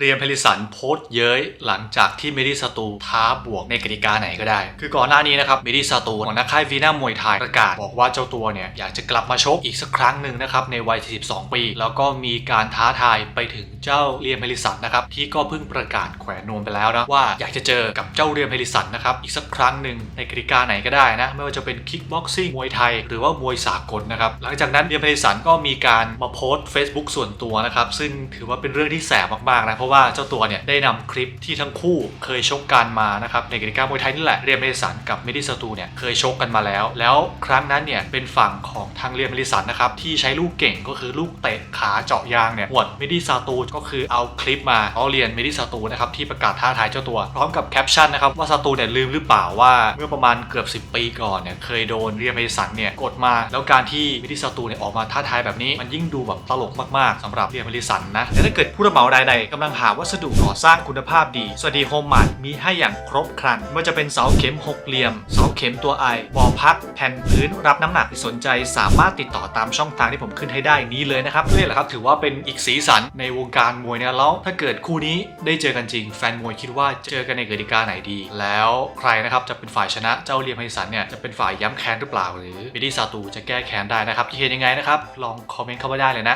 เรียมเพลิสันโพสเย้ยหลังจากที่เมดิสตูท้าบวกในกติกาไหนก็ได้ คือก่อนหน้านี้นะครับเมดิสตูของนักค่ายวีน่ามวยไทยประกาศบอกว่าเจ้าตัวเนี่ยอยากจะกลับมาชกอีกสักครั้งหนึ่งนะครับในวัย 42 ปี แล้วก็มีการท้าทายไปถึงเจ้าเรียมเพลิสันนะครับที่ก็เพิ่งประกาศแขวนนวมไปแล้วนะว่าอยากจะเจอกับเจ้าเรียมเพลิสันนะครับอีกสักครั้งหนึ่งในกติกาไหนก็ได้นะไม่ว่าจะเป็นคิกบ็อกซิ่งมวยไทย หรือว่ามวยสากลนะครับหลังจากนั้นเรียมเพลิสันก็มีการมาโพสต์ Facebook ส่วนตัวนะครับซึ่งถือว่าเป็นเรื่องที่แสบมากๆนะเพราะว่าเจ้าตัวเนี่ยได้นำคลิปที่ทั้งคู่เคยชกกันมานะครับในกติกามวยไทยนี่แหละเรียมเพลิสันกับเมดิสตูเนี่ยเคยชกกันมาแล้ว แล้วครั้งนั้นเนี่ยเป็นฝั่งของทางเรียมเพลิสันนะครับที่ใช้ลูกเก่งก็คือลูกเตะขาเจาะยางเนี่ยหวดเมดิสตูก็คือเอาคลิปมาเอาเรียนเมดิสตูนะครับที่ประกาศท้าทายเจ้าตัวพร้อมกับแคปชั่นนะครับว่าซาตูเนี่ยลืมหรือเปล่าว่าเมื่อประมาณเกือบ 10 ปีก่อนเนี่ยเคยโดนเรียมเพลิสันเนี่ยกดมา แล้วการที่เมดิสตูเนี่ยออกมาท้าทายแบบนี้มันยิ่งดูแบบตลกมากๆสำหรับเรียมเพลิสันนะและถ้าเกิดผู้รับเหมาใดกำลังหาวัสดุก่อสร้างคุณภาพดีสวัสดีโฮมมาร์ทมีให้อย่างครบครันไม่ว่าจะเป็นเสาเข็มหกเหลี่ยมเสาเข็มตัวไอบ่อพักแผ่นพื้นรับน้ำหนักที่สนใจสามารถติดต่อตามช่องทางที่ผมขึ้นให้ได้นี้เลยนะครับนี่แหละครับถือว่าเป็นอีกสีสันในวงการมวยเนี่ยแล้วถ้าเกิดคู่นี้ได้เจอกันจริง แฟนมวยคิดว่าจะเจอกันในกติกาไหนดี แล้วใครนะครับจะเป็นฝ่ายชนะเจ้าเลียมไฮสันเนี่ยจะเป็นฝ่ายย้ำแค้นหรือเปล่าหรือมิดิซาตูจะแก้แค้นได้นะครับคิดเห็นยังไงนะครับลองคอมเมนต์เข้ามาได้เลยนะ